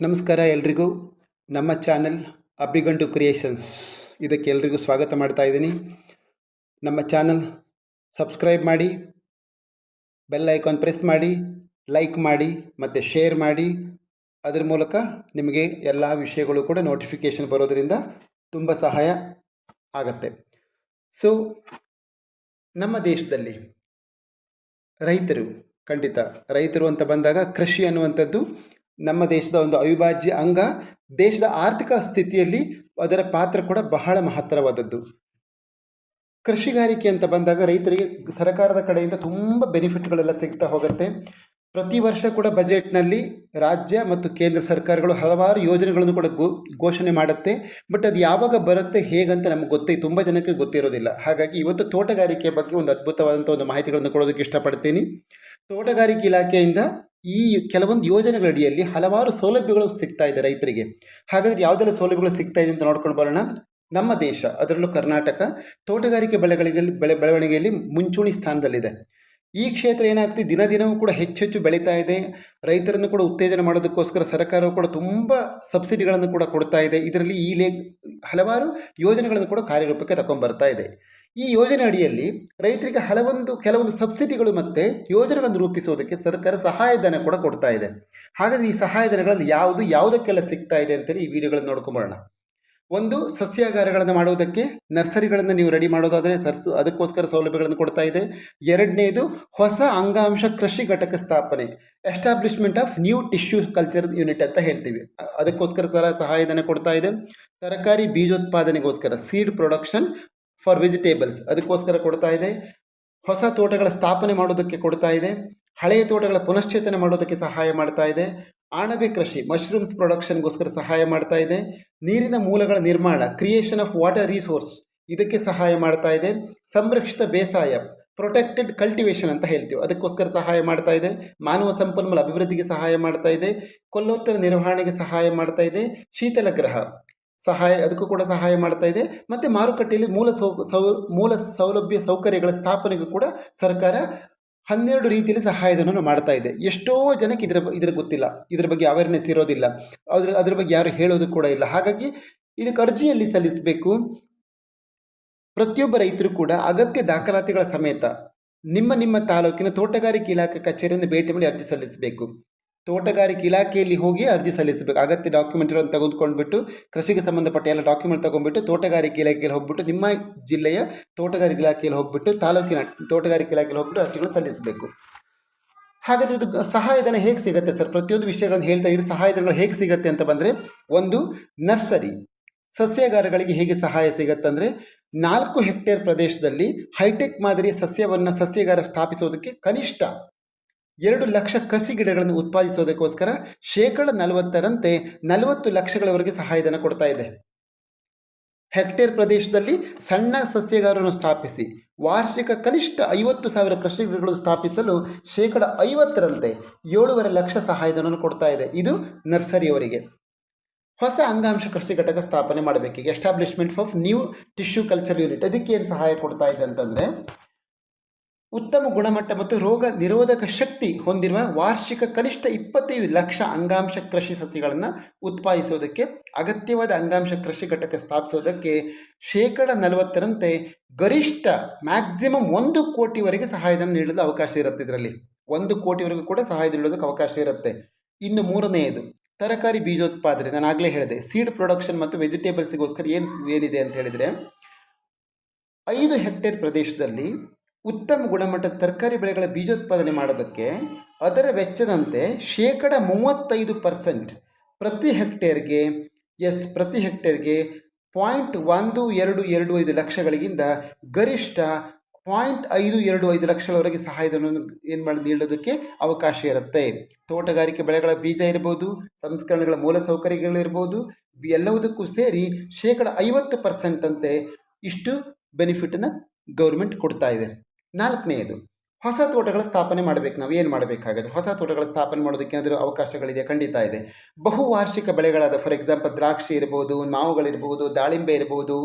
ನಮಸ್ಕಾರ ಎಲ್ರಿಗೂ. ನಮ್ಮ ಚಾನೆಲ್ ಅಬ್ಬಿಗಂಡು ಕ್ರಿಯೇಷನ್ಸ್. ಇದಕ್ಕೆ ಎಲ್ರಿಗೂ ಸ್ವಾಗತ ಮಾಡ್ತಾ ಇದ್ದೀನಿ. ನಮ್ಮ ಚಾನಲ್ ಸಬ್ಸ್ಕ್ರೈಬ್ ಮಾಡಿ, ಬೆಲ್ ಐಕಾನ್ ಪ್ರೆಸ್ ಮಾಡಿ, ಲೈಕ್ ಮಾಡಿ, ಮತ್ತು ಶೇರ್ ಮಾಡಿ. ಅದರ ಮೂಲಕ ನಿಮಗೆ ಎಲ್ಲ ವಿಷಯಗಳು ಕೂಡ ನೋಟಿಫಿಕೇಷನ್ ಬರೋದರಿಂದ ತುಂಬ ಸಹಾಯ ಆಗತ್ತೆ. ಸೊ, ನಮ್ಮ ದೇಶದಲ್ಲಿ ರೈತರು, ಖಂಡಿತ ರೈತರು ಅಂತ ಬಂದಾಗ ಕೃಷಿ ಅನ್ನುವಂಥದ್ದು ನಮ್ಮ ದೇಶದ ಒಂದು ಅವಿಭಾಜ್ಯ ಅಂಗ, ದೇಶದ ಆರ್ಥಿಕ ಸ್ಥಿತಿಯಲ್ಲಿ ಅದರ ಪಾತ್ರ ಕೂಡ ಬಹಳ ಮಹತ್ತರವಾದದ್ದು. ಕೃಷಿಗಾರಿಕೆ ಅಂತ ಬಂದಾಗ ರೈತರಿಗೆ ಸರ್ಕಾರದ ಕಡೆಯಿಂದ ತುಂಬ ಬೆನಿಫಿಟ್ಗಳೆಲ್ಲ ಸಿಗ್ತಾ ಹೋಗುತ್ತೆ. ಪ್ರತಿ ವರ್ಷ ಕೂಡ ಬಜೆಟ್ನಲ್ಲಿ ರಾಜ್ಯ ಮತ್ತು ಕೇಂದ್ರ ಸರ್ಕಾರಗಳು ಹಲವಾರು ಯೋಜನೆಗಳನ್ನು ಕೂಡ ಘೋಷಣೆ ಮಾಡುತ್ತೆ. ಬಟ್ ಅದು ಯಾವಾಗ ಬರುತ್ತೆ, ಹೇಗಂತ ನಮಗೆ ಗೊತ್ತೇ, ತುಂಬ ಜನಕ್ಕೆ ಗೊತ್ತಿರೋದಿಲ್ಲ. ಹಾಗಾಗಿ ಇವತ್ತು ತೋಟಗಾರಿಕೆ ಬಗ್ಗೆ ಒಂದು ಅದ್ಭುತವಾದಂಥ ಒಂದು ಮಾಹಿತಿಗಳನ್ನು ಕೊಡೋದಕ್ಕೆ ಇಷ್ಟಪಡ್ತೀನಿ. ತೋಟಗಾರಿಕೆ ಇಲಾಖೆಯಿಂದ ಈ ಕೆಲವೊಂದು ಯೋಜನೆಗಳ ಅಡಿಯಲ್ಲಿ ಹಲವಾರು ಸೌಲಭ್ಯಗಳು ಸಿಗ್ತಾ ಇದೆ ರೈತರಿಗೆ. ಹಾಗಾದರೆ ಯಾವುದೆಲ್ಲ ಸೌಲಭ್ಯಗಳು ಸಿಗ್ತಾ ಇದೆ ಅಂತ ನೋಡ್ಕೊಂಡು ಬರೋಣ. ನಮ್ಮ ದೇಶ, ಅದರಲ್ಲೂ ಕರ್ನಾಟಕ, ತೋಟಗಾರಿಕೆ ಬೆಳೆಗಳಿಗೆ ಬೆಳೆ, ಬೆಳವಣಿಗೆಯಲ್ಲಿ ಮುಂಚೂಣಿ ಸ್ಥಾನದಲ್ಲಿದೆ. ಈ ಕ್ಷೇತ್ರ ಏನಾಗ್ತಿ ದಿನ ದಿನವೂ ಕೂಡ ಹೆಚ್ಚು ಹೆಚ್ಚು ಬೆಳೀತಾ ಇದೆ. ರೈತರನ್ನು ಕೂಡ ಉತ್ತೇಜನ ಮಾಡೋದಕ್ಕೋಸ್ಕರ ಸರ್ಕಾರವು ಕೂಡ ತುಂಬ ಸಬ್ಸಿಡಿಗಳನ್ನು ಕೂಡ ಕೊಡ್ತಾ ಇದೆ. ಇದರಲ್ಲಿ ಈ ಲೇ ಹಲವಾರು ಯೋಜನೆಗಳನ್ನು ಕೂಡ ಕಾರ್ಯರೂಪಕ್ಕೆ ತಗೊಂಡ್ಬರ್ತಾ ಇದೆ. ಈ ಯೋಜನೆ ಅಡಿಯಲ್ಲಿ ರೈತರಿಗೆ ಹಲವೊಂದು, ಕೆಲವೊಂದು ಸಬ್ಸಿಡಿಗಳು ಮತ್ತು ಯೋಜನೆಗಳನ್ನು ರೂಪಿಸುವುದಕ್ಕೆ ಸರ್ಕಾರ ಸಹಾಯಧನ ಕೂಡ ಕೊಡ್ತಾ ಇದೆ. ಹಾಗಾದರೆ ಈ ಸಹಾಯಧನಗಳಲ್ಲಿ ಯಾವುದು, ಯಾವುದಕ್ಕೆಲ್ಲ ಸಿಗ್ತಾ ಇದೆ ಅಂತೇಳಿ ಈ ವಿಡಿಯೋಗಳನ್ನು ನೋಡ್ಕೊಂಬರೋಣ. ಒಂದು, ಸಸ್ಯಾಗಾರಗಳನ್ನು ಮಾಡುವುದಕ್ಕೆ ನರ್ಸರಿಗಳನ್ನು ನೀವು ರೆಡಿ ಮಾಡೋದಾದರೆ ಸರ್ಸ್, ಅದಕ್ಕೋಸ್ಕರ ಸೌಲಭ್ಯಗಳನ್ನು ಕೊಡ್ತಾ ಇದೆ. ಎರಡನೇದು, ಹೊಸ ಅಂಗಾಂಶ ಕೃಷಿ ಘಟಕ ಸ್ಥಾಪನೆ, establishment of new tissue culture unit ಅಂತ ಹೇಳ್ತೀವಿ. ಅದಕ್ಕೋಸ್ಕರ ಸಹ ಸಹಾಯಧನ ಕೊಡ್ತಾ ಇದೆ. ತರಕಾರಿ ಬೀಜೋತ್ಪಾದನೆಗೋಸ್ಕರ, ಸೀಡ್ ಪ್ರೊಡಕ್ಷನ್ ಫಾರ್ ವೆಜಿಟೇಬಲ್ಸ್. ಅದಕ್ಕೋಸ್ಕರ ಕೊಡ್ತಾ ಇದೆ. ಹೊಸ ತೋಟಗಳ ಸ್ಥಾಪನೆ ಮಾಡೋದಕ್ಕೆ ಕೊಡ್ತಾ ಇದೆ. ಹಳೆಯ ತೋಟಗಳ ಪುನಶ್ಚೇತನ ಮಾಡೋದಕ್ಕೆ ಸಹಾಯ ಮಾಡ್ತಾ ಇದೆ. ಅಣಬೆ ಕೃಷಿ, ಮಶ್ರೂಮ್ಸ್ ಪ್ರೊಡಕ್ಷನ್ಗೋಸ್ಕರ ಸಹಾಯ ಮಾಡ್ತಾ ಇದೆ. ನೀರಿನ ಮೂಲಗಳ ನಿರ್ಮಾಣ, ಕ್ರಿಯೇಷನ್ ಆಫ್ ವಾಟರ್ ರಿಸೋರ್ಸ್ ಇದಕ್ಕೆ ಸಹಾಯ ಮಾಡ್ತಾ ಇದೆ. ಸಂರಕ್ಷಿತ ಬೇಸಾಯ, ಪ್ರೊಟೆಕ್ಟೆಡ್ ಕಲ್ಟಿವೇಷನ್ ಅಂತ ಹೇಳ್ತೀವಿ. ಅದಕ್ಕೋಸ್ಕರ ಸಹಾಯ ಮಾಡ್ತಾ ಇದೆ. ಮಾನವ ಸಂಪನ್ಮೂಲ ಅಭಿವೃದ್ಧಿಗೆ ಸಹಾಯ ಮಾಡ್ತಾ ಇದೆ. ಕೊಲ್ಲೋತ್ತರ ನಿರ್ವಹಣೆಗೆ ಸಹಾಯ ಮಾಡ್ತಾ ಇದೆ. ಶೀತಲ ಗ್ರಹ. ಸಹಾಯ, ಅದಕ್ಕೂ ಕೂಡ ಸಹಾಯ ಮಾಡ್ತಾ ಇದೆ. ಮತ್ತು ಮಾರುಕಟ್ಟೆಯಲ್ಲಿ ಮೂಲ ಸೌ ಸೌ, ಮೂಲ ಸೌಲಭ್ಯ ಸೌಕರ್ಯಗಳ ಸ್ಥಾಪನೆಗೂ ಕೂಡ ಸರ್ಕಾರ ಹನ್ನೆರಡು ರೀತಿಯಲ್ಲಿ ಸಹಾಯಧನವನ್ನು ಮಾಡ್ತಾ ಇದೆ. ಎಷ್ಟೋ ಜನಕ್ಕೆ ಇದರ ಇದರ ಗೊತ್ತಿಲ್ಲ. ಇದರ ಬಗ್ಗೆ ಅವೇರ್ನೆಸ್ ಇರೋದಿಲ್ಲ. ಅದ್ರ ಅದ್ರ ಬಗ್ಗೆ ಯಾರು ಹೇಳೋದು ಕೂಡ ಇಲ್ಲ. ಹಾಗಾಗಿ ಇದಕ್ಕೆ ಅರ್ಜಿಯಲ್ಲಿ ಸಲ್ಲಿಸಬೇಕು. ಪ್ರತಿಯೊಬ್ಬ ರೈತರು ಕೂಡ ಅಗತ್ಯ ದಾಖಲಾತಿಗಳ ಸಮೇತ ನಿಮ್ಮ ನಿಮ್ಮ ತಾಲೂಕಿನ ತೋಟಗಾರಿಕೆ ಇಲಾಖೆ ಕಚೇರಿಯನ್ನು ಭೇಟಿ ಮಾಡಿ ಅರ್ಜಿ ಸಲ್ಲಿಸಬೇಕು. ತೋಟಗಾರಿಕೆ ಇಲಾಖೆಯಲ್ಲಿ ಹೋಗಿ ಅರ್ಜಿ ಸಲ್ಲಿಸಬೇಕು. ಅಗತ್ಯ ಡಾಕ್ಯುಮೆಂಟ್ಗಳನ್ನು ತೆಗೆದುಕೊಂಡ್ಬಿಟ್ಟು, ಕೃಷಿಗೆ ಸಂಬಂಧಪಟ್ಟ ಎಲ್ಲ ಡಾಕ್ಯುಮೆಂಟ್ ತೊಗೊಂಡ್ಬಿಟ್ಟು, ತೋಟಗಾರಿಕೆ ಇಲಾಖೆಯಲ್ಲಿ ಹೋಗ್ಬಿಟ್ಟು, ನಿಮ್ಮ ಜಿಲ್ಲೆಯ ತೋಟಗಾರಿಕೆ ಇಲಾಖೆಯಲ್ಲಿ ಹೋಗ್ಬಿಟ್ಟು, ತಾಲೂಕಿನ ತೋಟಗಾರಿಕೆ ಇಲಾಖೆಯಲ್ಲಿ ಹೋಗ್ಬಿಟ್ಟು ಅರ್ಜಿಗಳು ಸಲ್ಲಿಸಬೇಕು. ಹಾಗಾದರೆ ಇದು ಸಹಾಯಧನ ಹೇಗೆ ಸಿಗುತ್ತೆ ಸರ್? ಪ್ರತಿಯೊಂದು ವಿಷಯಗಳನ್ನು ಹೇಳ್ತಾ ಇದ್ರೆ ಸಹಾಯಧನಗಳು ಹೇಗೆ ಸಿಗುತ್ತೆ ಅಂತ ಬಂದರೆ, ಒಂದು ನರ್ಸರಿ ಸಸ್ಯಾಗಾರಗಳಿಗೆ ಹೇಗೆ ಸಹಾಯ ಸಿಗುತ್ತೆ ಅಂದರೆ, ನಾಲ್ಕು ಹೆಕ್ಟೇರ್ ಪ್ರದೇಶದಲ್ಲಿ ಹೈಟೆಕ್ ಮಾದರಿಯ ಸಸ್ಯವನ್ನು ಸಸ್ಯಗಾರ ಸ್ಥಾಪಿಸೋದಕ್ಕೆ ಕನಿಷ್ಠ ಎರಡು ಲಕ್ಷ ಕಸಿ ಗಿಡಗಳನ್ನು ಉತ್ಪಾದಿಸೋದಕ್ಕೋಸ್ಕರ ಶೇಕಡ ನಲವತ್ತರಂತೆ ನಲವತ್ತು ಲಕ್ಷಗಳವರೆಗೆ ಸಹಾಯಧನ ಕೊಡ್ತಾ ಇದೆ. ಹೆಕ್ಟೇರ್ ಪ್ರದೇಶದಲ್ಲಿ ಸಣ್ಣ ಸಸ್ಯಗಾರರನ್ನು ಸ್ಥಾಪಿಸಿ, ವಾರ್ಷಿಕ ಕನಿಷ್ಠ ಐವತ್ತು ಸಾವಿರ ಕೃಷಿ ಗಿಡಗಳು ಸ್ಥಾಪಿಸಲು ಶೇಕಡ ಐವತ್ತರಂತೆ ಏಳುವರೆ ಲಕ್ಷ ಸಹಾಯಧನವನ್ನು ಕೊಡ್ತಾ ಇದೆ. ಇದು ನರ್ಸರಿಯವರಿಗೆ. ಹೊಸ ಅಂಗಾಂಶ ಕೃಷಿ ಘಟಕ ಸ್ಥಾಪನೆ ಮಾಡಬೇಕು ಈಗ establishment of new tissue culture unit ಅದಕ್ಕೆ ಏನು ಸಹಾಯ ಕೊಡ್ತಾ ಇದೆ ಅಂತಂದರೆ ಉತ್ತಮ ಗುಣಮಟ್ಟ ಮತ್ತು ರೋಗ ನಿರೋಧಕ ಶಕ್ತಿ ಹೊಂದಿರುವ ವಾರ್ಷಿಕ ಕನಿಷ್ಠ ಇಪ್ಪತ್ತೈದು ಲಕ್ಷ ಅಂಗಾಂಶ ಕೃಷಿ ಸಸಿಗಳನ್ನು ಉತ್ಪಾದಿಸೋದಕ್ಕೆ ಅಗತ್ಯವಾದ ಅಂಗಾಂಶ ಕೃಷಿ ಘಟಕ ಸ್ಥಾಪಿಸೋದಕ್ಕೆ ಶೇಕಡ ನಲವತ್ತರಂತೆ ಗರಿಷ್ಠ ಮ್ಯಾಕ್ಸಿಮಮ್ ಒಂದು ಕೋಟಿವರೆಗೆ ಸಹಾಯಧನ ನೀಡಲು ಅವಕಾಶ ಇರುತ್ತೆ ಇದರಲ್ಲಿ. ಒಂದು ಕೋಟಿವರೆಗೂ ಕೂಡ ಸಹಾಯ ನೀಡೋದಕ್ಕೆ ಅವಕಾಶ ಇರುತ್ತೆ. ಇನ್ನು ಮೂರನೆಯದು, ತರಕಾರಿ ಬೀಜೋತ್ಪಾದನೆ. ನಾನು ಆಗಲೇ ಹೇಳಿದೆ ಸೀಡ್ ಪ್ರೊಡಕ್ಷನ್ ಮತ್ತು ವೆಜಿಟೇಬಲ್ಸ್ಗೋಸ್ಕರ ಏನು, ಏನಿದೆ ಅಂತ ಹೇಳಿದರೆ, ಐದು ಹೆಕ್ಟೇರ್ ಪ್ರದೇಶದಲ್ಲಿ ಉತ್ತಮ ಗುಣಮಟ್ಟದ ತರಕಾರಿ ಬೆಳೆಗಳ ಬೀಜೋತ್ಪಾದನೆ ಮಾಡೋದಕ್ಕೆ ಅದರ ವೆಚ್ಚದಂತೆ ಶೇಕಡ ಮೂವತ್ತೈದು ಪರ್ಸೆಂಟ್ ಪ್ರತಿ ಹೆಕ್ಟೇರ್ಗೆ, ಎಸ್, ಪ್ರತಿ ಹೆಕ್ಟೇರ್ಗೆ ಪಾಯಿಂಟ್ ಒಂದು ಎರಡು ಎರಡು ಐದು ಲಕ್ಷಗಳಿಗಿಂತ ಗರಿಷ್ಠ ಪಾಯಿಂಟ್ ಐದು ಎರಡು ಐದು ಲಕ್ಷಗಳವರೆಗೆ ಸಹಾಯಧನವನ್ನು ಏನು ಮಾಡಿ, ನೀಡೋದಕ್ಕೆ ಅವಕಾಶ ಇರುತ್ತೆ. ತೋಟಗಾರಿಕೆ ಬೆಳೆಗಳ ಬೀಜ ಇರ್ಬೋದು, ಸಂಸ್ಕರಣೆಗಳ ಮೂಲಸೌಕರ್ಯಗಳಿರ್ಬೋದು ಎಲ್ಲವುದಕ್ಕೂ ಸೇರಿ ಶೇಕಡ ಐವತ್ತು ಪರ್ಸೆಂಟ್ ಅಂತೆ ಇಷ್ಟು ಬೆನಿಫಿಟನ್ನು ಗೌರ್ಮೆಂಟ್ ಕೊಡ್ತಾ ಇದೆ. ನಾಲ್ಕನೆಯದು, ಹೊಸ ತೋಟಗಳ ಸ್ಥಾಪನೆ ಮಾಡಬೇಕು. ನಾವು ಏನು ಮಾಡಬೇಕಾಗುತ್ತೆ ಹೊಸ ತೋಟಗಳ ಸ್ಥಾಪನೆ ಮಾಡೋದಕ್ಕೆ ಏನಾದರೂ ಅವಕಾಶಗಳಿದೆ ಖಂಡಿತ ಇದೆ. ಬಹುವಾರ್ಷಿಕ ಬೆಳೆಗಳಾದ ಫಾರ್ ಎಕ್ಸಾಂಪಲ್ ದ್ರಾಕ್ಷಿ ಇರ್ಬೋದು ಮಾವುಗಳಿರ್ಬೋದು ದಾಳಿಂಬೆ ಇರ್ಬೋದು,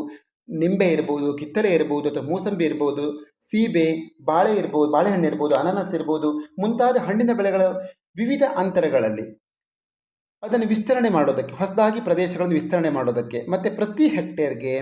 ನಿಂಬೆ ಇರ್ಬೋದು ಕಿತ್ತಲೆ ಇರ್ಬೋದು, ಅಥವಾ ಮೂಸಂಬಿ ಇರ್ಬೋದು, ಸೀಬೆ, ಬಾಳೆ ಇರ್ಬೋದು, ಬಾಳೆಹಣ್ಣು ಇರ್ಬೋದು, ಅನಾನಸ್ ಇರ್ಬೋದು, ಮುಂತಾದ ಹಣ್ಣಿನ ಬೆಳೆಗಳ ವಿವಿಧ ಅಂತರಗಳಲ್ಲಿ ಅದನ್ನು ವಿಸ್ತರಣೆ ಮಾಡೋದಕ್ಕೆ, ಹೊಸದಾಗಿ ಪ್ರದೇಶಗಳನ್ನು ವಿಸ್ತರಣೆ ಮಾಡೋದಕ್ಕೆ, ಮತ್ತು ಪ್ರತಿ ಹೆಕ್ಟೇರ್ಗೆ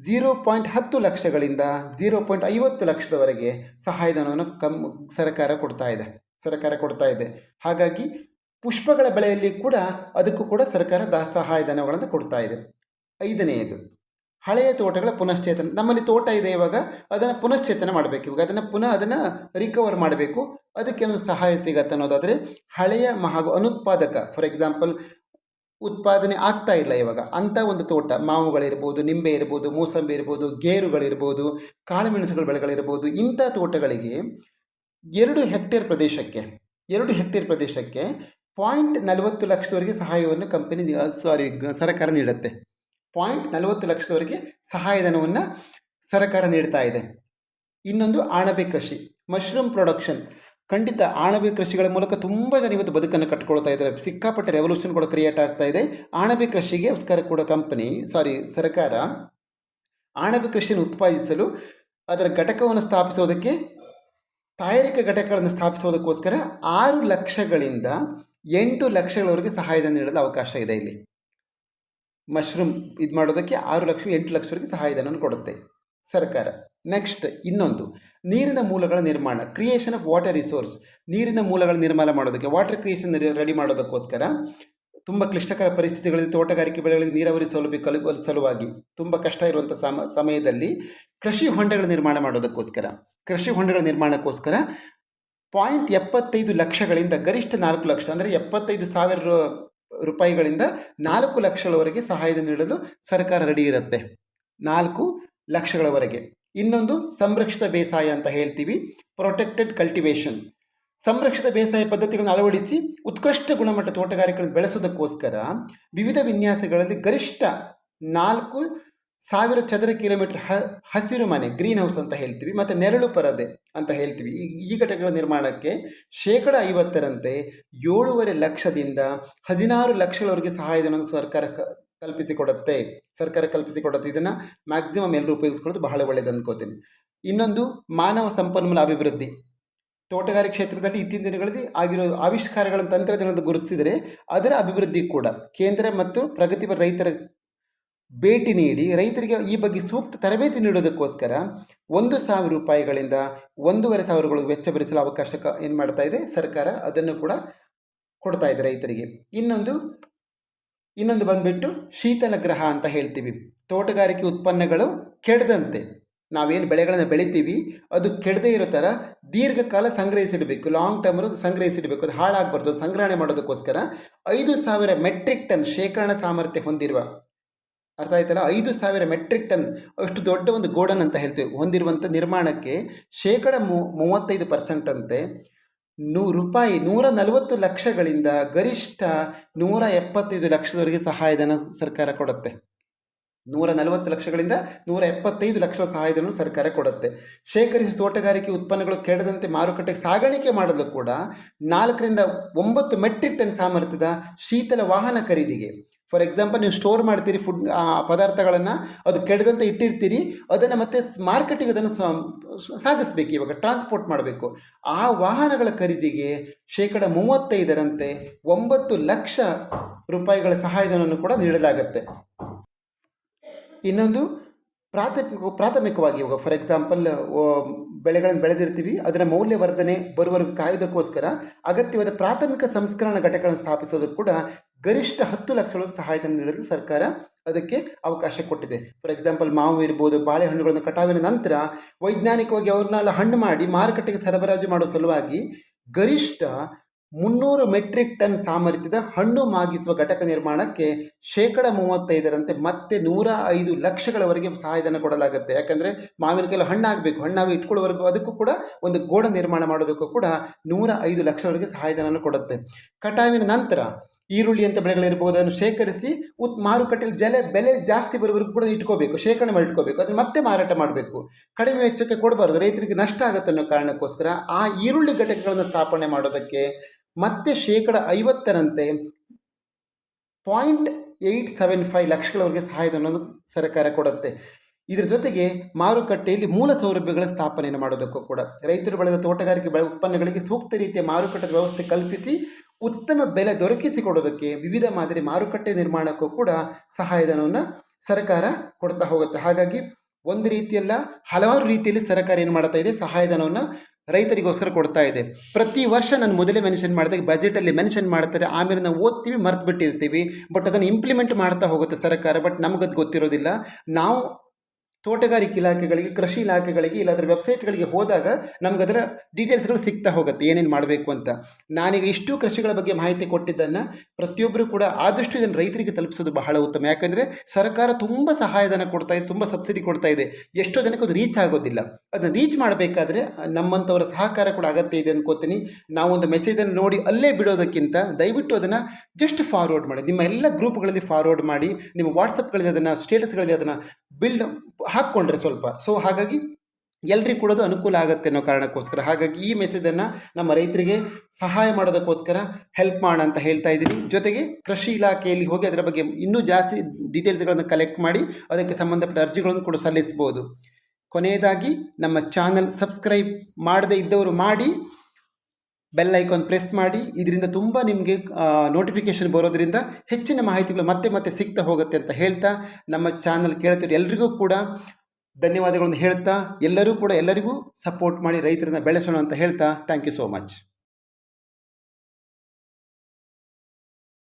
ಝೀರೋ ಪಾಯಿಂಟ್ ಹತ್ತು ಲಕ್ಷಗಳಿಂದ ಝೀರೋ ಪಾಯಿಂಟ್ ಐವತ್ತು ಲಕ್ಷದವರೆಗೆ ಸಹಾಯಧನವನ್ನು ಕಮ್, ಸರ್ಕಾರ ಕೊಡ್ತಾ ಇದೆ, ಸರ್ಕಾರ ಕೊಡ್ತಾ ಇದೆ. ಹಾಗಾಗಿ ಪುಷ್ಪಗಳ ಬೆಳೆಯಲ್ಲಿ ಕೂಡ ಅದಕ್ಕೂ ಕೂಡ ಸರ್ಕಾರ ದ, ಸಹಾಯಧನಗಳನ್ನು ಕೊಡ್ತಾ ಇದೆ. ಐದನೆಯದು, ಹಳೆಯ ತೋಟಗಳ ಪುನಶ್ಚೇತನ, ನಮ್ಮಲ್ಲಿ ತೋಟ ಇದೆ ಇವಾಗ, ಅದನ್ನು ಪುನಶ್ಚೇತನ ಮಾಡಬೇಕು. ಇವಾಗ ಅದನ್ನು ಪುನಃ ಅದನ್ನು ರಿಕವರ್ ಮಾಡಬೇಕು. ಅದಕ್ಕೆ ಸಹಾಯ ಸಿಗತ್ತೆ ಅನ್ನೋದಾದರೆ ಹಳೆಯ ಮ- ಹಾಗೂ ಅನುತ್ಪಾದಕ ಫಾರ್ ಎಕ್ಸಾಂಪಲ್ ಉತ್ಪಾದನೆ ಆಗ್ತಾ ಇಲ್ಲ ಇವಾಗ. ಅಂಥ ಒಂದು ತೋಟ, ಮಾವುಗಳಿರ್ಬೋದು, ನಿಂಬೆ ಇರ್ಬೋದು, ಮೂಸಂಬಿ ಇರ್ಬೋದು, ಗೇರುಗಳಿರ್ಬೋದು, ಕಾಳುಮೆಣಸುಗಳ ಬೆಳೆಗಳಿರ್ಬೋದು, ಇಂಥ ತೋಟಗಳಿಗೆ ಎರಡು ಹೆಕ್ಟೇರ್ ಪ್ರದೇಶಕ್ಕೆ, ಎರಡು ಹೆಕ್ಟೇರ್ ಪ್ರದೇಶಕ್ಕೆ ಪಾಯಿಂಟ್ ನಲವತ್ತು ಲಕ್ಷದವರೆಗೆ ಸಹಾಯವನ್ನು ಕಂಪನಿ ಸಾರಿ ಸರ್ಕಾರ ನೀಡುತ್ತೆ. ಪಾಯಿಂಟ್ ನಲವತ್ತು ಲಕ್ಷದವರೆಗೆ ಸಹಾಯಧನವನ್ನು ಸರ್ಕಾರ ನೀಡ್ತಾ ಇದೆ. ಇನ್ನೊಂದು ಅಣಬೆ ಕೃಷಿ, ಮಶ್ರೂಮ್ ಪ್ರೊಡಕ್ಷನ್. ಖಂಡಿತ ಆಣಬೆ ಕೃಷಿಗಳ ಮೂಲಕ ತುಂಬ ಜನ ಇವತ್ತು ಬದುಕನ್ನು ಕಟ್ಕೊಳ್ತಾ ಇದ್ದಾರೆ. ಸಿಕ್ಕಾಪಟ್ಟೆ ರೆವಲ್ಯೂಷನ್ ಕೂಡ ಕ್ರಿಯೇಟ್ ಆಗ್ತಾ ಇದೆ. ಆಣಬೆ ಕೃಷಿಗೆ ಅವಸ್ಕಾರ ಕೂಡ ಕಂಪನಿ ಸಾರಿ ಸರ್ಕಾರ ಆಣಬೆ ಕೃಷಿಯನ್ನು ಉತ್ಪಾದಿಸಲು ಅದರ ಘಟಕವನ್ನು ಸ್ಥಾಪಿಸೋದಕ್ಕೆ, ತಯಾರಿಕಾ ಘಟಕಗಳನ್ನು ಸ್ಥಾಪಿಸೋದಕ್ಕೋಸ್ಕರ ಆರು ಲಕ್ಷಗಳಿಂದ ಎಂಟು ಲಕ್ಷಗಳವರೆಗೆ ಸಹಾಯಧನ ನೀಡಲು ಅವಕಾಶ ಇದೆ ಇಲ್ಲಿ. ಮಶ್ರೂಮ್ ಇದು ಮಾಡೋದಕ್ಕೆ ಆರು ಲಕ್ಷ, ಎಂಟು ಲಕ್ಷವರೆಗೆ ಸಹಾಯಧನವನ್ನು ಕೊಡುತ್ತೆ ಸರ್ಕಾರ. ನೆಕ್ಸ್ಟ್ ಇನ್ನೊಂದು. ನೀರಿನ ಮೂಲಗಳ ನಿರ್ಮಾಣ ಕ್ರಿಯೇಷನ್ ಆಫ್ ವಾಟರ್ ರಿಸೋರ್ಸ್ ನೀರಿನ ಮೂಲಗಳ ನಿರ್ಮಾಣ ಮಾಡೋದಕ್ಕೆ ವಾಟರ್ ಕ್ರಿಯೇಷನ್ ರೆಡಿ ಮಾಡೋದಕ್ಕೋಸ್ಕರ ತುಂಬ ಕ್ಲಿಷ್ಟಕರ ಪರಿಸ್ಥಿತಿಗಳಲ್ಲಿ ತೋಟಗಾರಿಕೆ ಬೆಳೆಗಳಿಗೆ ನೀರಾವರಿ ಸೌಲಭ್ಯ ಕಲ ಸಲುವಾಗಿ ತುಂಬ ಕಷ್ಟ ಇರುವಂಥ ಸಮ, ಸಮಯದಲ್ಲಿ ಕೃಷಿ ಹೊಂಡಗಳ ನಿರ್ಮಾಣ ಮಾಡೋದಕ್ಕೋಸ್ಕರ, ಕೃಷಿ ಹೊಂಡಗಳ ನಿರ್ಮಾಣಕ್ಕೋಸ್ಕರ ಪಾಯಿಂಟ್ ಎಪ್ಪತ್ತೈದು ಲಕ್ಷಗಳಿಂದ ಗರಿಷ್ಠ ನಾಲ್ಕು ಲಕ್ಷ ಅಂದರೆ ಎಪ್ಪತ್ತೈದು ಸಾವಿರ ರೂಪಾಯಿಗಳಿಂದ ನಾಲ್ಕು ಲಕ್ಷಗಳವರೆಗೆ ಸಹಾಯಧನ ನೀಡಲು ಸರ್ಕಾರ ರೆಡಿ ಇರುತ್ತೆ. ನಾಲ್ಕು ಲಕ್ಷಗಳವರೆಗೆ. ಇನ್ನೊಂದು ಸಂರಕ್ಷಿತ ಬೇಸಾಯ ಅಂತ ಹೇಳ್ತೀವಿ ಪ್ರೊಟೆಕ್ಟೆಡ್ ಕಲ್ಟಿವೇಷನ್ ಸಂರಕ್ಷಿತ ಬೇಸಾಯ ಪದ್ಧತಿಗಳನ್ನು ಅಳವಡಿಸಿ ಉತ್ಕೃಷ್ಟ ಗುಣಮಟ್ಟ ತೋಟಗಾರಿಕೆಗಳನ್ನು ಬೆಳೆಸೋದಕ್ಕೋಸ್ಕರ ವಿವಿಧ ವಿನ್ಯಾಸಗಳಲ್ಲಿ ಗರಿಷ್ಠ ನಾಲ್ಕು ಸಾವಿರ ಚದರ ಕಿಲೋಮೀಟರ್ ಹ, ಹಸಿರು ಮನೆ ಗ್ರೀನ್ ಹೌಸ್ ಅಂತ ಹೇಳ್ತೀವಿ, ಮತ್ತು ನೆರಳು ಪರದೆ ಅಂತ ಹೇಳ್ತೀವಿ. ಈ ಘಟಕಗಳ ನಿರ್ಮಾಣಕ್ಕೆ ಶೇಕಡ ಐವತ್ತರಂತೆ ಏಳೂವರೆ ಲಕ್ಷದಿಂದ ಹದಿನಾರು ಲಕ್ಷಗಳವರೆಗೆ ಸಹಾಯಧನವನ್ನು ಸರ್ಕಾರ ಕಲ್ಪಿಸಿಕೊಡುತ್ತೆ, ಸರ್ಕಾರ ಕಲ್ಪಿಸಿಕೊಡುತ್ತೆ, ಇದನ್ನು ಮ್ಯಾಕ್ಸಿಮಮ್ ಎಲ್ಲರೂ ಉಪಯೋಗಿಸ್ಕೊಳ್ಳೋದು ಬಹಳ ಒಳ್ಳೆಯದು ಅಂದ್ಕೋತೀನಿ ಇನ್ನೊಂದು ಮಾನವ ಸಂಪನ್ಮೂಲ ಅಭಿವೃದ್ಧಿ. ತೋಟಗಾರಿಕೆ ಕ್ಷೇತ್ರದಲ್ಲಿ ಇತ್ತೀಚಿನ ದಿನಗಳಲ್ಲಿ ಆಗಿರೋ ಆವಿಷ್ಕಾರಗಳ ತಂತ್ರಜ್ಞಾನದ ಗುರುತಿಸಿದರೆ ಅದರ ಅಭಿವೃದ್ಧಿ ಕೂಡ. ಕೇಂದ್ರ ಮತ್ತು ಪ್ರಗತಿಪರ ರೈತರ ಭೇಟಿ ನೀಡಿ, ರೈತರಿಗೆ ಈ ಬಗ್ಗೆ ಸೂಕ್ತ ತರಬೇತಿ ನೀಡೋದಕ್ಕೋಸ್ಕರ ಒಂದು ಸಾವಿರ ರೂಪಾಯಿಗಳಿಂದ ಒಂದೂವರೆ ಸಾವಿರಗಳು ವೆಚ್ಚ ಭರಿಸಲು ಅವಕಾಶ ಏನು ಮಾಡ್ತಾ ಇದೆ, ಸರ್ಕಾರ ಅದನ್ನು ಕೂಡ ಕೊಡ್ತಾ ಇದೆ ರೈತರಿಗೆ. ಇನ್ನೊಂದು ಇನ್ನೊಂದು ಬಂದುಬಿಟ್ಟು ಶೀತಲ ಗ್ರಹ ಅಂತ ಹೇಳ್ತೀವಿ. ತೋಟಗಾರಿಕೆ ಉತ್ಪನ್ನಗಳು ಕೆಡದಂತೆ. ನಾವೇನು ಬೆಳೆಗಳನ್ನು ಬೆಳಿತೀವಿ, ಅದು ಕೆಡದೇ ಇರೋ ಥರ ದೀರ್ಘಕಾಲ ಸಂಗ್ರಹಿಸಿಡಬೇಕು. ಲಾಂಗ್ ಟರ್ಮ್ ಅದು ಸಂಗ್ರಹಿಸಿಡಬೇಕು. ಅದು ಹಾಳಾಗಬಾರ್ದು. ಸಂಗ್ರಹಣೆ ಮಾಡೋದಕ್ಕೋಸ್ಕರ ಐದು ಸಾವಿರ ಮೆಟ್ರಿಕ್ ಟನ್ ಶೇಖರಣಾ ಸಾಮರ್ಥ್ಯ ಹೊಂದಿರುವ, ಅರ್ಥ ಆಯ್ತಲ್ಲ? ಐದು ಸಾವಿರ ಮೆಟ್ರಿಕ್ ಟನ್ ಅಷ್ಟು ದೊಡ್ಡ ಒಂದು ಗೋಡನ್ ಅಂತ ಹೇಳ್ತೀವಿ. ಹೊಂದಿರುವಂಥ ನಿರ್ಮಾಣಕ್ಕೆ ಶೇಕಡ ಮೂವತ್ತೈದು ಪರ್ಸೆಂಟ್ ಅಂತೆ. ನೂರು ರೂಪಾಯಿ ನೂರ ನಲವತ್ತು ಲಕ್ಷಗಳಿಂದ ಗರಿಷ್ಠ ನೂರ ಎಪ್ಪತ್ತೈದು ಲಕ್ಷದವರೆಗೆ ಸಹಾಯಧನ ಸರ್ಕಾರ ಕೊಡುತ್ತೆ. ನೂರ ನಲವತ್ತು ಲಕ್ಷಗಳಿಂದ ನೂರ ಎಪ್ಪತ್ತೈದು ಲಕ್ಷ ಸಹಾಯಧನ ಸರ್ಕಾರ ಕೊಡುತ್ತೆ. ಶೇಖರಿಸಿದ ತೋಟಗಾರಿಕೆ ಉತ್ಪನ್ನಗಳು ಕೆಡದಂತೆ ಮಾರುಕಟ್ಟೆಗೆ ಸಾಗಾಣಿಕೆ ಮಾಡಲು ಕೂಡ ನಾಲ್ಕರಿಂದ ಒಂಬತ್ತು ಮೆಟ್ರಿಕ್ ಟನ್ ಸಾಮರ್ಥ್ಯದ ಶೀತಲ ವಾಹನ ಖರೀದಿಗೆ ಫಾರ್ ಎಕ್ಸಾಂಪಲ್ ನೀವು ಸ್ಟೋರ್ ಮಾಡ್ತೀರಿ ಫುಡ್ ಪದಾರ್ಥಗಳನ್ನು, ಅದು ಕೆಡದಂತೆ ಇಟ್ಟಿರ್ತೀರಿ, ಅದನ್ನು ಮತ್ತೆ ಮಾರ್ಕೆಟಿಗೆ ಅದನ್ನು ಸಾಗಿಸ್ಬೇಕು ಇವಾಗ ಟ್ರಾನ್ಸ್ಪೋರ್ಟ್ ಮಾಡಬೇಕು. ಆ ವಾಹನಗಳ ಖರೀದಿಗೆ ಶೇಕಡ ಮೂವತ್ತೈದರಂತೆ ಒಂಬತ್ತು ಲಕ್ಷ ರೂಪಾಯಿಗಳ ಸಹಾಯಧನವನ್ನು ಕೂಡ ನೀಡಲಾಗುತ್ತೆ. ಇನ್ನೊಂದು ಪ್ರಾಥಮಿಕ, ಪ್ರಾಥಮಿಕವಾಗಿ ಇವಾಗ ಫಾರ್ ಎಕ್ಸಾಂಪಲ್ ಬೆಳೆಗಳನ್ನು ಬೆಳೆದಿರ್ತೀವಿ, ಅದರ ಮೌಲ್ಯವರ್ಧನೆ ಬರುವವರೆಗೂ ಕಾಯುವುದಕ್ಕೋಸ್ಕರ ಅಗತ್ಯವಾದ ಪ್ರಾಥಮಿಕ ಸಂಸ್ಕರಣ ಘಟಕಗಳನ್ನು ಸ್ಥಾಪಿಸೋದಕ್ಕೆ ಕೂಡ ಗರಿಷ್ಠ ಹತ್ತು ಲಕ್ಷಗಳಿಗೆ ಸಹಾಯಧನ ನೀಡಲು ಸರ್ಕಾರ ಅದಕ್ಕೆ ಅವಕಾಶ ಕೊಟ್ಟಿದೆ. ಫಾರ್ ಎಕ್ಸಾಂಪಲ್ ಮಾವು ಇರ್ಬೋದು, ಬಾಳೆಹಣ್ಣುಗಳನ್ನು ಕಟಾವಿನ ನಂತರ ವೈಜ್ಞಾನಿಕವಾಗಿ ಅವ್ರನ್ನೆಲ್ಲ ಹಣ್ಣು ಮಾಡಿ ಮಾರುಕಟ್ಟೆಗೆ ಸರಬರಾಜು ಮಾಡೋ ಸಲುವಾಗಿ ಗರಿಷ್ಠ ಮುನ್ನೂರು ಮೆಟ್ರಿಕ್ ಟನ್ ಸಾಮರ್ಥ್ಯದ ಹಣ್ಣು ಮಾಗಿಸುವ ಘಟಕ ನಿರ್ಮಾಣಕ್ಕೆ ಶೇಕಡ ಮೂವತ್ತೈದರಂತೆ ಮತ್ತೆ ನೂರ ಐದು ಲಕ್ಷಗಳವರೆಗೆ ಸಹಾಯಧನ ಕೊಡಲಾಗುತ್ತೆ. ಯಾಕಂದರೆ ಮಾವಿನಕಾಯಿ ಹಣ್ಣಾಗಬೇಕು ಹಣ್ಣಾಗಿ ಇಟ್ಕೊಳ್ಳೋವರೆಗೂ ಅದಕ್ಕೂ ಕೂಡ ಒಂದು ಗೋಡ ನಿರ್ಮಾಣ ಮಾಡೋದಕ್ಕೂ ಕೂಡ ನೂರ ಐದು ಲಕ್ಷವರೆಗೆ ಸಹಾಯಧನ ಕೊಡುತ್ತೆ. ಕಟಾವಿನ ನಂತರ ಈರುಳ್ಳಿ ಅಂತ ಬೆಳೆಗಳಿರ್ಬೋದು ಅದನ್ನು ಶೇಖರಿಸಿ ಉತ್ ಮಾರುಕಟ್ಟೆಯಲ್ಲಿ ಜಲ ಬೆಲೆ ಜಾಸ್ತಿ ಬರೋವರೆಗೂ ಕೂಡ ಇಟ್ಕೋಬೇಕು, ಶೇಖರಣೆ ಮಾಡಿ ಇಟ್ಕೋಬೇಕು, ಅದನ್ನು ಮತ್ತೆ ಮಾರಾಟ ಮಾಡಬೇಕು. ಕಡಿಮೆ ವೆಚ್ಚಕ್ಕೆ ಕೊಡಬಾರ್ದು, ರೈತರಿಗೆ ನಷ್ಟ ಆಗುತ್ತೆ ಅನ್ನೋ ಕಾರಣಕ್ಕೋಸ್ಕರ ಆ ಈರುಳ್ಳಿ ಘಟಕಗಳನ್ನು ಸ್ಥಾಪನೆ ಮಾಡೋದಕ್ಕೆ ಮತ್ತೆ ಶೇಕಡ ಐವತ್ತರಂತೆ. ಪಾಯಿಂಟ್ ಏಯ್ಟ್ ಸೆವೆನ್ ಫೈವ್ ಲಕ್ಷಗಳವರೆಗೆ ಸಹಾಯಧನವನ್ನು ಸರ್ಕಾರ ಕೊಡುತ್ತೆ. ಇದರ ಜೊತೆಗೆ ಮಾರುಕಟ್ಟೆಯಲ್ಲಿ ಮೂಲ ಸೌಲಭ್ಯಗಳ ಸ್ಥಾಪನೆಯನ್ನು ಮಾಡೋದಕ್ಕೂ ಕೂಡ ರೈತರು ಬೆಳೆದ ತೋಟಗಾರಿಕೆ ಬೆಳೆ ಉತ್ಪನ್ನಗಳಿಗೆ ಸೂಕ್ತ ರೀತಿಯ ಮಾರುಕಟ್ಟೆ ವ್ಯವಸ್ಥೆ ಕಲ್ಪಿಸಿ ಉತ್ತಮ ಬೆಲೆ ದೊರಕಿಸಿಕೊಡೋದಕ್ಕೆ ವಿವಿಧ ಮಾದರಿ ಮಾರುಕಟ್ಟೆ ನಿರ್ಮಾಣಕ್ಕೂ ಕೂಡ ಸಹಾಯಧನವನ್ನು ಸರ್ಕಾರ ಕೊಡ್ತಾ ಹೋಗುತ್ತೆ. ಹಾಗಾಗಿ ಒಂದು ರೀತಿಯಲ್ಲ ಹಲವಾರು ರೀತಿಯಲ್ಲಿ ಸರ್ಕಾರ ಏನು ಮಾಡ್ತಾ ಇದೆ, ಸಹಾಯಧನವನ್ನು ರೈತರಿಗೋಸ್ಕರ ಕೊಡ್ತಾ ಇದೆ. ಪ್ರತಿ ವರ್ಷ ನಾನು ಮೊದಲೇ ಮೆನ್ಷನ್ ಮಾಡಿದಾಗ ಬಜೆಟಲ್ಲಿ ಮೆನ್ಷನ್ ಮಾಡ್ತಾರೆ, ಆಮೇಲೆ ನಾವು ಓದ್ತೀವಿ, ಮರ್ತು ಬಿಟ್ಟಿರ್ತೀವಿ ಬಟ್ ಅದನ್ನು ಇಂಪ್ಲಿಮೆಂಟ್ ಮಾಡ್ತಾ ಹೋಗುತ್ತೆ ಸರ್ಕಾರ ಬಟ್ ನಮಗದು ಗೊತ್ತಿರೋದಿಲ್ಲ. ನಾವು ತೋಟಗಾರಿಕೆ ಇಲಾಖೆಗಳಿಗೆ, ಕೃಷಿ ಇಲಾಖೆಗಳಿಗೆ ಇಲ್ಲಾಂದರೆ ವೆಬ್ಸೈಟ್ಗಳಿಗೆ ಹೋದಾಗ ನಮ್ಗೆ ಅದರ ಡೀಟೇಲ್ಸ್ಗಳು ಸಿಗ್ತಾ ಹೋಗುತ್ತೆ, ಏನೇನು ಮಾಡಬೇಕು ಅಂತ. ನಾನೀಗ ಇಷ್ಟು ಕೃಷಿಗಳ ಬಗ್ಗೆ ಮಾಹಿತಿ ಕೊಟ್ಟಿದ್ದನ್ನು ಪ್ರತಿಯೊಬ್ಬರು ಕೂಡ ಆದಷ್ಟು ಇದನ್ನು ರೈತರಿಗೆ ತಲುಪಿಸೋದು ಬಹಳ ಉತ್ತಮ. ಯಾಕಂದರೆ ಸರ್ಕಾರ ತುಂಬ ಸಹಾಯಧನ ಕೊಡ್ತಾ ಇದೆ, ತುಂಬ ಸಬ್ಸಿಡಿ ಕೊಡ್ತಾ ಇದೆ. ಎಷ್ಟೋ ಜನಕ್ಕೆ ಅದು ರೀಚ್ ಆಗೋದಿಲ್ಲ. ಅದನ್ನು ರೀಚ್ ಮಾಡಬೇಕಾದ್ರೆ ನಮ್ಮಂಥವರ ಸಹಕಾರ ಕೂಡ ಅಗತ್ಯ ಇದೆ ಅನ್ಕೋತೀನಿ. ನಾವೊಂದು ಮೆಸೇಜನ್ನು ನೋಡಿ ಅಲ್ಲೇ ಬಿಡೋದಕ್ಕಿಂತ ದಯವಿಟ್ಟು ಅದನ್ನು ಜಸ್ಟ್ ಫಾರ್ವರ್ಡ್ ಮಾಡಿ. ನಿಮ್ಮ ಎಲ್ಲ ಗ್ರೂಪ್ಗಳಲ್ಲಿ ಫಾರ್ವರ್ಡ್ ಮಾಡಿ. ನಿಮ್ಮ ವಾಟ್ಸಪ್ಗಳಲ್ಲಿ ಅದನ್ನು ಸ್ಟೇಟಸ್ಗಳಲ್ಲಿ ಅದನ್ನು ಬಿಲ್ಡ್ ಹಾಕ್ಕೊಂಡ್ರೆ ಸ್ವಲ್ಪ. ಸೊ ಹಾಗಾಗಿ ಎಲ್ರಿಗೂ ಕೂಡ ಅನುಕೂಲ ಆಗುತ್ತೆ ಅನ್ನೋ ಕಾರಣಕ್ಕೋಸ್ಕರ. ಹಾಗಾಗಿ ಈ ಮೆಸೇಜನ್ನು ನಮ್ಮ ರೈತರಿಗೆ ಸಹಾಯ ಮಾಡೋದಕ್ಕೋಸ್ಕರ ಹೆಲ್ಪ್ ಮಾಡೋಣ ಅಂತ ಹೇಳ್ತಾ ಇದ್ದೀನಿ. ಜೊತೆಗೆ ಕೃಷಿ ಇಲಾಖೆಯಲ್ಲಿ ಹೋಗಿ ಅದರ ಬಗ್ಗೆ ಇನ್ನೂ ಜಾಸ್ತಿ ಡೀಟೇಲ್ಸ್ಗಳನ್ನು ಕಲೆಕ್ಟ್ ಮಾಡಿ ಅದಕ್ಕೆ ಸಂಬಂಧಪಟ್ಟ ಅರ್ಜಿಗಳನ್ನು ಕೂಡ ಸಲ್ಲಿಸ್ಬೋದು. ಕೊನೆಯದಾಗಿ ನಮ್ಮ ಚಾನಲ್ ಸಬ್ಸ್ಕ್ರೈಬ್ ಮಾಡದೇ ಇದ್ದವರು ಮಾಡಿ ಬೆಲ್ ಐಕಾನ್ ಪ್ರೆಸ್ ಮಾಡಿ, ಇದರಿಂದ ತುಂಬ ನಿಮಗೆ ನೋಟಿಫಿಕೇಷನ್ ಬರೋದರಿಂದ ಹೆಚ್ಚಿನ ಮಾಹಿತಿಗಳು ಮತ್ತೆ ಮತ್ತೆ ಸಿಗ್ತಾ ಹೋಗುತ್ತೆ ಅಂತ ಹೇಳ್ತಾ, ನಮ್ಮ ಚಾನಲ್ ಕೇಳ್ತಿರೋ ಎಲ್ರಿಗೂ ಕೂಡ ಧನ್ಯವಾದಗಳನ್ನು ಹೇಳ್ತಾ, ಎಲ್ಲರೂ ಕೂಡ ಎಲ್ಲರಿಗೂ ಸಪೋರ್ಟ್ ಮಾಡಿ ರೈತರನ್ನ ಬೆಳೆಸೋಣ ಅಂತ ಹೇಳ್ತಾ ಥ್ಯಾಂಕ್ ಯು ಸೋ ಮಚ್